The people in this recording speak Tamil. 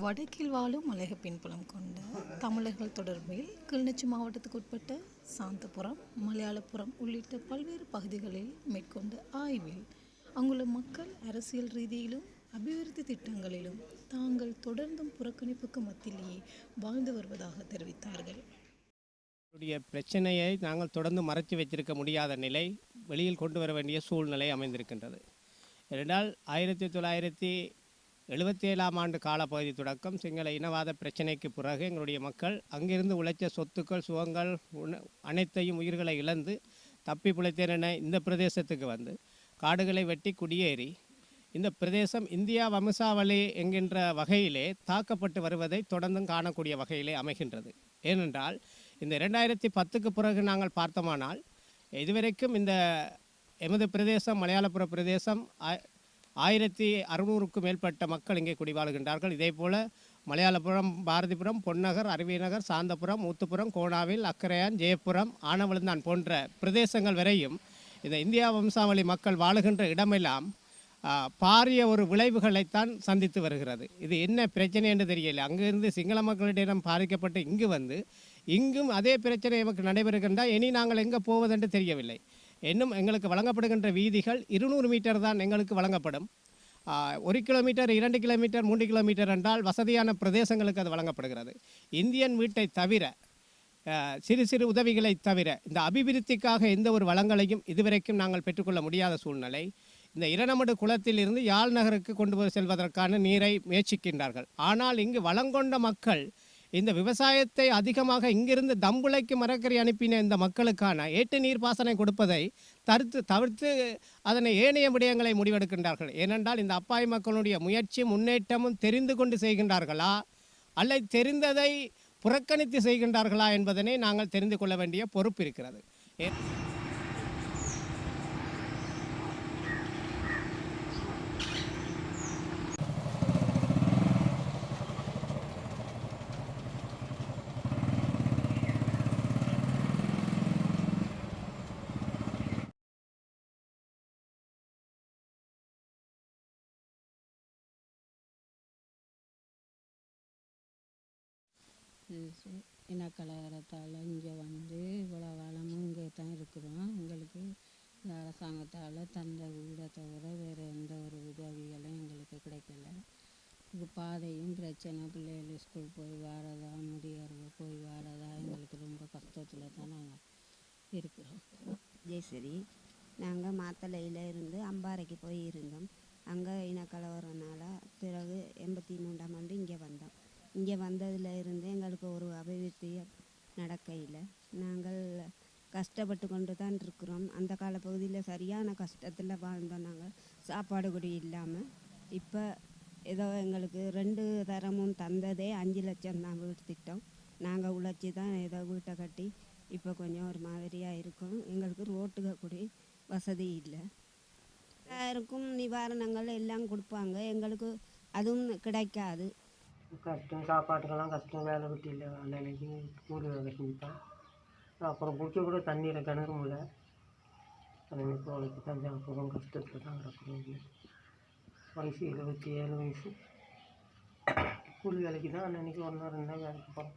வடக்கில் வாழும் மலையக பின்புலம் கொண்ட தமிழர்கள் தொடர்பில் கிளிநொச்சி மாவட்டத்துக்கு உட்பட்ட சாந்தபுரம் மலையாளபுரம் உள்ளிட்ட பல்வேறு பகுதிகளில் மேற்கொண்ட ஆய்வில் அங்குள்ள மக்கள் அரசியல் ரீதியிலும் அபிவிருத்தி திட்டங்களிலும் தாங்கள் தொடர்ந்தும் புறக்கணிப்புக்கு மத்தியிலேயே வாழ்ந்து வருவதாக தெரிவித்தார்கள். பிரச்சனையை நாங்கள் தொடர்ந்து மறைத்து வைத்திருக்க முடியாத நிலை வெளியில் கொண்டு வர வேண்டிய சூழ்நிலை அமைந்திருக்கின்றது. இரண்டால் ஆயிரத்தி தொள்ளாயிரத்தி எழுபத்தி ஏழாம் ஆண்டு காலப்பகுதி தொடக்கம் சிங்கள இனவாத பிரச்சனைக்கு பிறகு எங்களுடைய மக்கள் அங்கிருந்து உழைச்ச சொத்துக்கள் சுகங்கள் அனைத்தையும் உயிர்களை இழந்து தப்பி பிழைத்தேன் என இந்த பிரதேசத்துக்கு வந்து காடுகளை வெட்டி குடியேறி இந்த பிரதேசம் இந்தியா வம்சாவளி என்கின்ற வகையிலே தாக்கப்பட்டு வருவதை தொடர்ந்தும் காணக்கூடிய வகையிலே அமைகின்றது. ஏனென்றால் இந்த இரண்டாயிரத்தி பத்துக்கு பிறகு நாங்கள் பார்த்தோமானால் இதுவரைக்கும் இந்த எமது பிரதேசம் மலையாளப்புற பிரதேசம் ஆயிரத்தி அறுநூறுக்கும் மேற்பட்ட மக்கள் இங்கே குடிவாழ்கின்றார்கள். இதே போல் மலையாளபுரம் பாரதிபுரம் பொன்னகர் அருவிநகர் சாந்தபுரம் ஊத்துப்புரம் கோணாவில் அக்கரையான் ஜெயபுரம் ஆனவளந்தான் போன்ற பிரதேசங்கள் வரையும் இந்த இந்தியா வம்சாவளி மக்கள் வாழுகின்ற இடமெல்லாம் பாரிய ஒரு விளைவுகளைத்தான் சந்தித்து வருகிறது. இது என்ன பிரச்சனை என்று தெரியல. அங்கிருந்து சிங்கள மக்களிடம் பாதிக்கப்பட்டு இங்கு வந்து இங்கும் அதே பிரச்சனை நமக்கு நடைபெறுகின்றால் இனி நாங்கள் எங்கே போவதென்று தெரியவில்லை. இன்னும் எங்களுக்கு வழங்கப்படுகின்ற வீதிகள் இருநூறு மீட்டர் தான் எங்களுக்கு வழங்கப்படும். ஒரு கிலோமீட்டர் இரண்டு கிலோமீட்டர் மூன்று கிலோமீட்டர் என்றால் வசதியான பிரதேசங்களுக்கு அது வழங்கப்படுகிறது. இந்தியன் வீட்டை தவிர சிறு சிறு உதவிகளை தவிர இந்த அபிவிருத்திக்காக எந்த ஒரு வளங்களையும் இதுவரைக்கும் நாங்கள் பெற்றுக்கொள்ள முடியாத சூழ்நிலை. இந்த இரணமடு குளத்திலிருந்து யாழ் நகருக்கு கொண்டு போய் செல்வதற்கான நீரை முயற்சிக்கின்றார்கள். ஆனால் இங்கு வளங்கொண்ட மக்கள் இந்த விவசாயத்தை அதிகமாக இங்கிருந்து தம்புளைக்கு மரக்கறி அனுப்பின இந்த மக்களுக்கான ஏட்டு நீர் பாசனம் கொடுப்பதை தடுத்து தவிர்த்து அதனை ஏனைய விடயங்களை முடிவெடுக்கின்றார்கள். ஏனென்றால் இந்த அப்பாவி மக்களுடைய முயற்சி முன்னேற்றமும் தெரிந்து கொண்டு செய்கின்றார்களா? அல்லது தெரிந்ததை புறக்கணித்து செய்கின்றார்களா என்பதனை நாங்கள் தெரிந்து கொள்ள வேண்டிய பொறுப்பு இருக்கிறது. இனக்கலவரத்தால் இங்கே வந்து இவ்வளோ காலமும் இங்கே தான் இருக்கிறோம் எங்களுக்கு இந்த அரசாங்கத்தால் தந்த வீடை தவிர வேறு எந்த ஒரு உதவிகளும் எங்களுக்கு கிடைக்கல. இது பாதையும் பிரச்சனை. பிள்ளைகள் ஸ்கூல் போய் வரதா முதியோர்கள் போய் வரதா எங்களுக்கு ரொம்ப கஷ்டத்தில் தான் நாங்கள் இருக்கிறோம். ஜெயஸ்ரீ நாங்கள் மாத்தளையில் இருந்து அம்பாறைக்கு போய் இருந்தோம். அங்கே இனக்கலவரனால பிறகு எண்பத்தி மூன்றாம் ஆண்டு இங்கே வந்தோம். இங்கே வந்ததில் இருந்து எங்களுக்கு ஒரு அபிவிருத்தியும் நடக்கையில். நாங்கள் கஷ்டப்பட்டு கொண்டு தான் இருக்கிறோம். அந்த கால பகுதியில் சரியான கஷ்டத்தில் வாழ்ந்தோம் நாங்கள். சாப்பாடு கூட இல்லாமல் இப்போ ஏதோ எங்களுக்கு ரெண்டு தரமும் தந்ததே அஞ்சு லட்சம் தான் வீடு திட்டம். நாங்கள் உழைச்சி தான் ஏதோ வீட்டை கட்டி இப்போ கொஞ்சம் ஒரு மாதிரியாக இருக்கும். எங்களுக்கு ரோட்டுக கூட வசதி இல்லை. எல்லாருக்கும் நிவாரணங்கள் எல்லாம் கொடுப்பாங்க. எங்களுக்கு அதுவும் கிடைக்காது. கஷ்டம் சாப்பாட்டுக்கெல்லாம் கஷ்டம் வேலை வெட்டி இல்லை வேலைக்கு கூலி வேலை செஞ்சுட்டான். அப்புறம் குடிக்க கூட தண்ணியில் கிணறு முடியல அன்னைக்கு உழைச்சி தான் சாப்பிட்றோம் கஷ்டத்தில் தான் கிடக்குறோம் வயசு இருபத்தி ஏழு வயசு. கூலி வேலைக்கு தான் அன்னைக்கு ஒரு ரெண்டு நாள் வேலைக்கு போகிறோம்